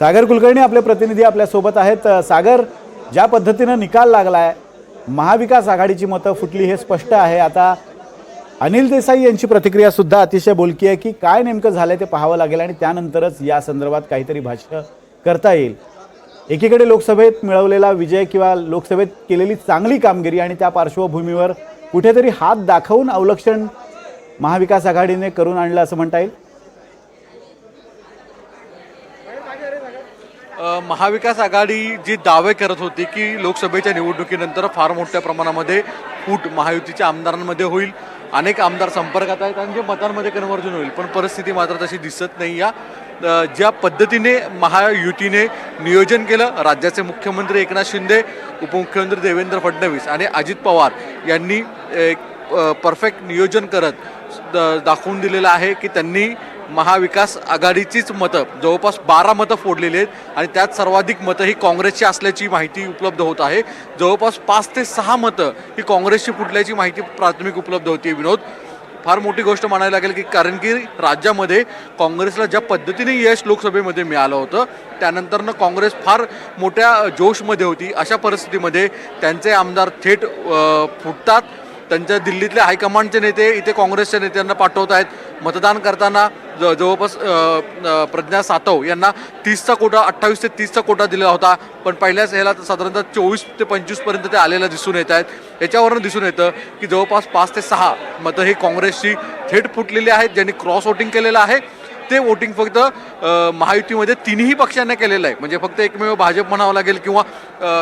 सागर कुलकर्णी आपले प्रतिनिधी आपल्यासोबत आहेत. सागर ज्या पद्धतीनं निकाल लागला आहे महाविकास आघाडीची मतं फुटली हे स्पष्ट आहे. आता अनिल देसाई यांची प्रतिक्रिया सुद्धा अतिशय बोलकी आहे की काय नेमकं झालंय ते पाहावं लागेल आणि त्यानंतरच या संदर्भात काहीतरी भाष्य करता येईल. एकीकडे लोकसभेत मिळवलेला विजय किंवा लोकसभेत केलेली चांगली कामगिरी आणि त्या पार्श्वभूमीवर कुठेतरी हात दाखवून अवलक्षण महाविकास आघाडीने करून आणलं असं म्हणता येईल. महाविकास आघाडी जी दावे करत होती की लोकसभेच्या निवडणुकीनंतर फार मोठ्या प्रमाणामध्ये फूट महायुतीच्या आमदारांमध्ये होईल. अनेक आमदार संपर्कात आहेत आणि जे मतांमध्ये कन्वर्जन होईल. पण परिस्थिती मात्र तशी दिसत नाही या. ज्या पद्धतीने महायुतीने नियोजन केलं राज्याचे मुख्यमंत्री एकनाथ शिंदे उपमुख्यमंत्री देवेंद्र फडणवीस आणि अजित पवार यांनी एक परफेक्ट नियोजन करत द- दाखवून दिलेलं आहे की त्यांनी महाविकास आघाडीचीच मतं जवळपास बारा मतं फोडलेली आहेत आणि त्यात सर्वाधिक मतं ही काँग्रेसची असल्याची माहिती उपलब्ध होत आहे. जवळपास पाच ते सहा मतं ही काँग्रेसची फुटल्याची माहिती प्राथमिक उपलब्ध होती विनोद. फार मोठी गोष्ट म्हणायला लागेल की कारण की राज्यामध्ये काँग्रेसला ज्या पद्धतीने यश लोकसभेमध्ये मिळालं होतं त्यानंतरनं काँग्रेस फार मोठ्या जोशमध्ये होती. अशा परिस्थितीमध्ये त्यांचे आमदार थेट फुटतात. त्यांच्या दिल्लीतले हायकमांडचे नेते इथे काँग्रेसच्या नेत्यांना पाठवत आहेत. मतदान करताना ज जवळपास प्रज्ञा सातव यांना तीसचा कोटा अठ्ठावीस ते तीसचा कोटा दिला होता. पण पहिल्याच ह्याला तर साधारणतः चोवीस ते पंचवीसपर्यंत ते आलेला दिसून येत आहेत. याच्यावरून दिसून येतं की जवळपास पाच ते सहा मतं ही काँग्रेसची थेट फुटलेली आहेत ज्यांनी क्रॉस वोटिंग केलेलं आहे. ते वोटिंग फक्त महायुतीमध्ये तिन्ही पक्षांना केलेलं आहे. म्हणजे फक्त एकमेव भाजप म्हणावं लागेल किंवा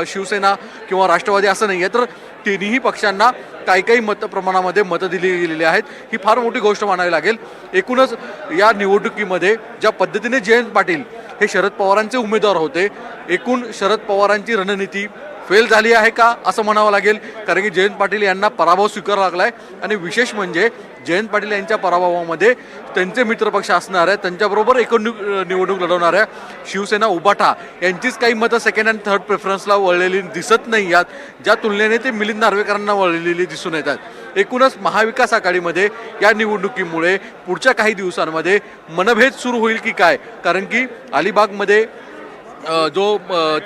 शिवसेना किंवा राष्ट्रवादी असं नाही आहे तर तिन्ही पक्षांना काही काही मत प्रमाणामध्ये मतं दिली गेलेली आहेत. ही फार मोठी गोष्ट म्हणावी लागेल. एकूणच या निवडणुकीमध्ये ज्या पद्धतीने जयंत पाटील हे शरद पवारांचे उमेदवार होते एकूण शरद पवारांची रणनीती फेल झाली आहे का असं म्हणावं लागेल. कारण की जयंत पाटील यांना पराभव स्वीकारावा लागला आहे आणि विशेष म्हणजे जयंत पाटील यांच्या पराभवामध्ये त्यांचे मित्रपक्ष असणार आहे. त्यांच्याबरोबर एकूण निवडणूक निवडणूक लढवणाऱ्या शिवसेना उबाठा यांचीच काही मतं सेकंड अँड थर्ड प्रेफरन्सला वळलेली दिसत नाही यात. ज्या तुलनेने ते मिलिंद नार्वेकरांना वळलेली दिसून येतात. एकूणच महाविकास आघाडीमध्ये या निवडणुकीमुळे पुढच्या काही दिवसांमध्ये मनभेद सुरू होईल की काय? कारण की अलिबागमध्ये जो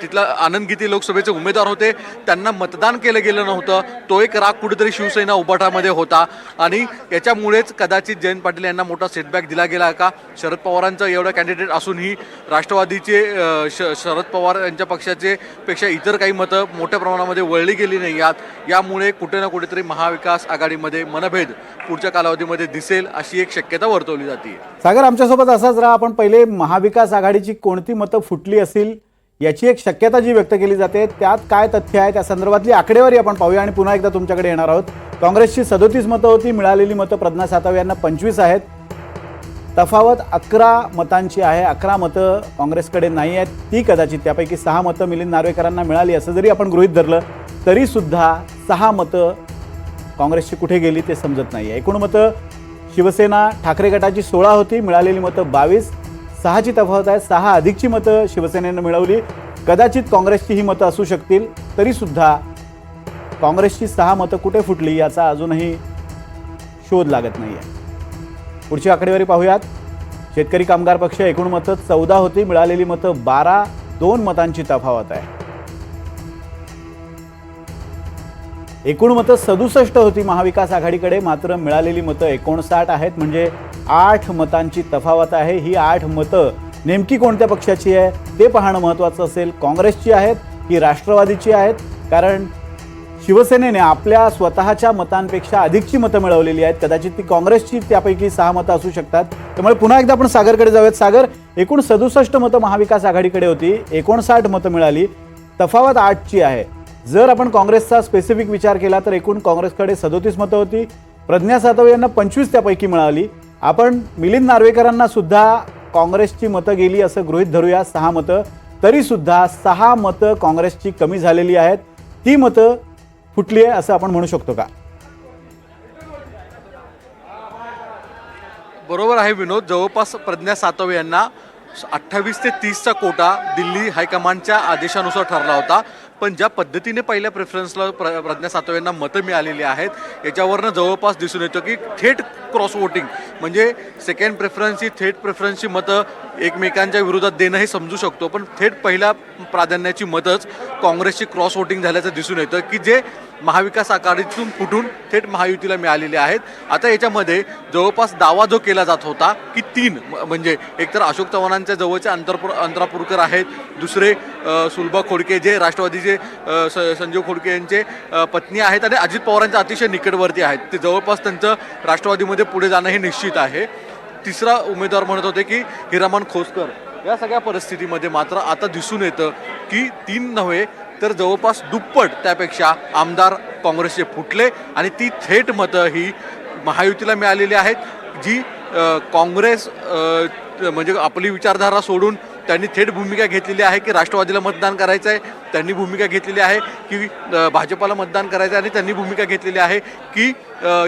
तिथला आनंदगीती लोकसभेचे उमेदवार होते त्यांना मतदान केलं गेलं नव्हतं. तो एक राग कुठेतरी शिवसेना उभाटामध्ये होता. आणि याच्यामुळेच कदाचित जयंत पाटील यांना मोठा सेटबॅक दिला गेला का? शरद पवारांचं एवढं कॅन्डिडेट असूनही राष्ट्रवादीचे श शरद पवार यांच्या पक्षाचे पेक्षा इतर काही मतं मोठ्या प्रमाणामध्ये वळली गेली नाही यात यामुळे कुठे ना कुठेतरी महाविकास आघाडीमध्ये मनभेद पुढच्या कालावधीमध्ये दिसेल अशी एक शक्यता वर्तवली जाते. सागर आमच्यासोबत असाच राहा. आपण पहिले महाविकास आघाडीची कोणती मतं फुटली असेल याची एक शक्यता जी व्यक्त केली जाते त्यात काय तथ्य आहे त्या संदर्भातली आकडेवारी आपण पाहूया आणि पुन्हा एकदा तुमच्याकडे येणार आहोत. काँग्रेसची सदोतीस मतं होती मिळालेली मतं प्रज्ञा सातव यांना पंचवीस आहेत. तफावत अकरा मतांची आहे अकरा मतं काँग्रेसकडे नाही आहेत. ती कदाचित त्यापैकी सहा मतं मिलिंद नार्वेकरांना मिळाली असं जरी आपण गृहीत धरलं तरीसुद्धा सहा मतं काँग्रेसची कुठे गेली ते समजत नाही आहे एकूण मतं शिवसेना ठाकरे गटाची सोळा होती मिळालेली मतं बावीस. सहाची तफावत आहे. सहा अधिकची मतं शिवसेनेनं मिळवली. कदाचित काँग्रेसची ही मतं असू शकतील. तरीसुद्धा काँग्रेसची सहा मतं कुठे फुटली याचा अजूनही शोध लागत नाही आहे पुढची आकडेवारी पाहूयात. शेतकरी कामगार पक्ष एकूण मतं चौदा होती. मिळालेली मतं बारा. दोन मतांची तफावत आहे. एकूण मतं सदुसष्ट होती महाविकास आघाडीकडे मात्र मिळालेली मतं एकोणसाठ आहेत. म्हणजे आठ मतांची तफावत आहे. ही आठ मतं नेमकी कोणत्या पक्षाची आहे ते पाहणं महत्त्वाचं असेल. काँग्रेसची आहेत की राष्ट्रवादीची आहेत? कारण शिवसेनेने आपल्या स्वतःच्या मतांपेक्षा अधिकची मतं मिळवलेली आहेत. कदाचित ती काँग्रेसची त्यापैकी सहा मतं असू शकतात. त्यामुळे पुन्हा एकदा आपण सागरकडे जाऊयात. सागर एकूण सदुसष्ट मतं महाविकास आघाडीकडे होती. एकोणसाठ मतं मिळाली. तफावत आठची आहे. जर आपण काँग्रेसचा स्पेसिफिक विचार केला तर एकूण काँग्रेसकडे सदोतीस मतं होती. प्रज्ञा सातव यांना पंचवीस त्यापैकी मिळाली. आपण मिलिंद नार्वेकरांना सुद्धा काँग्रेसची मतं गेली असं गृहित धरूया. सहा मतं. तरीसुद्धा सहा मतं काँग्रेसची कमी झालेली आहेत. ती मतं फुटली आहे असं आपण म्हणू शकतो का? बरोबर आहे विनोद. जवळपास प्रज्ञा सातव यांना अठ्ठावीस ते तीसचा कोटा दिल्ली हायकमांडच्या आदेशानुसार ठरला होता. पण ज्या पद्धतीने पहिल्या प्रेफरन्सला प्र प्रज्ञा सातव यांना मतं मिळालेली आहेत याच्यावरनं जवळपास दिसून येतं की थेट क्रॉस वोटिंग म्हणजे सेकंड प्रेफरन्सची थेट प्रेफरन्सची मतं एकमेकांच्या विरोधात देणं हे समजू शकतो पण थेट पहिल्या प्राधान्याची मतच काँग्रेसची क्रॉस वोटिंग झाल्याचं दिसून येतं की जे महाविकास आघाडीतून फुटून थेट महायुतीला मिळालेले आहेत. आता याच्यामध्ये जवळपास दावा जो केला जात होता की तीन म- म्हणजे एकतर अशोक चव्हाणांच्या जवळचे अंतरपूर अंतरापूरकर आहेत दुसरे सुलभा खोडके जे राष्ट्रवादीचे स- संजीव खोडके यांचे पत्नी आहेत आणि अजित पवारांच्या अतिशय निकटवर्ती आहेत. ते जवळपास त्यांचं राष्ट्रवादीमध्ये पुढे जाणं हे निश्चित आहे. तिसरा उमेदवार म्हणत होते की हिरामन खोसकर. या सगळ्या परिस्थितीमध्ये मात्र आता दिसून येतं की तीन नव्हे तर जवळपास दुप्पट त्यापेक्षा आमदार काँग्रेसचे फुटले आणि ती थेट मतं ही महायुतीला मिळालेली आहेत जी काँग्रेस म्हणजे आपली विचारधारा सोडून त्यांनी थेट भूमिका घेतलेली आहे की राष्ट्रवादीला मतदान करायचं आहे त्यांनी भूमिका घेतलेली आहे की भाजपाला मतदान करायचं आहे आणि त्यांनी भूमिका घेतलेली आहे की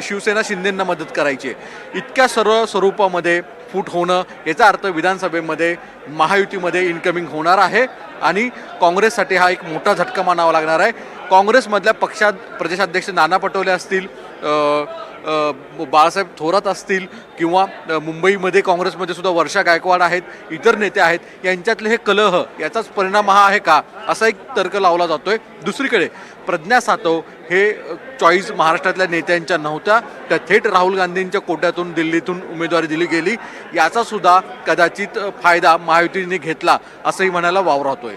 शिवसेना शिंदेंना मदत करायची आहे. इतक्या सर्व स्वरूपामध्ये फूट होणं याचा अर्थ विधानसभेमध्ये महायुतीमध्ये इन्कमिंग होणार आहे आणि काँग्रेससाठी हा एक मोठा झटका मानावा लागणार आहे. काँग्रेसमधल्या पक्षात प्रदेशाध्यक्ष नाना पटोले असतील बाळासाहेब थोरात असतील किंवा मुंबईमध्ये काँग्रेसमध्ये सुद्धा वर्षा गायकवाड आहेत इतर नेते आहेत यांच्यातले हे कलह याचाच परिणाम हा आहे का? असा एक तर्क लावला जातोय. दुसरीकडे प्रज्ञा सातव हे चॉईस महाराष्ट्रातल्या नेत्यांच्या नव्हत्या. त्या थेट राहुल गांधींच्या कोट्यातून दिल्लीतून उमेदवारी दिली गेली. याचा सुद्धा कदाचित फायदा महायुतीने घेतला असंही म्हणायला वावरातोय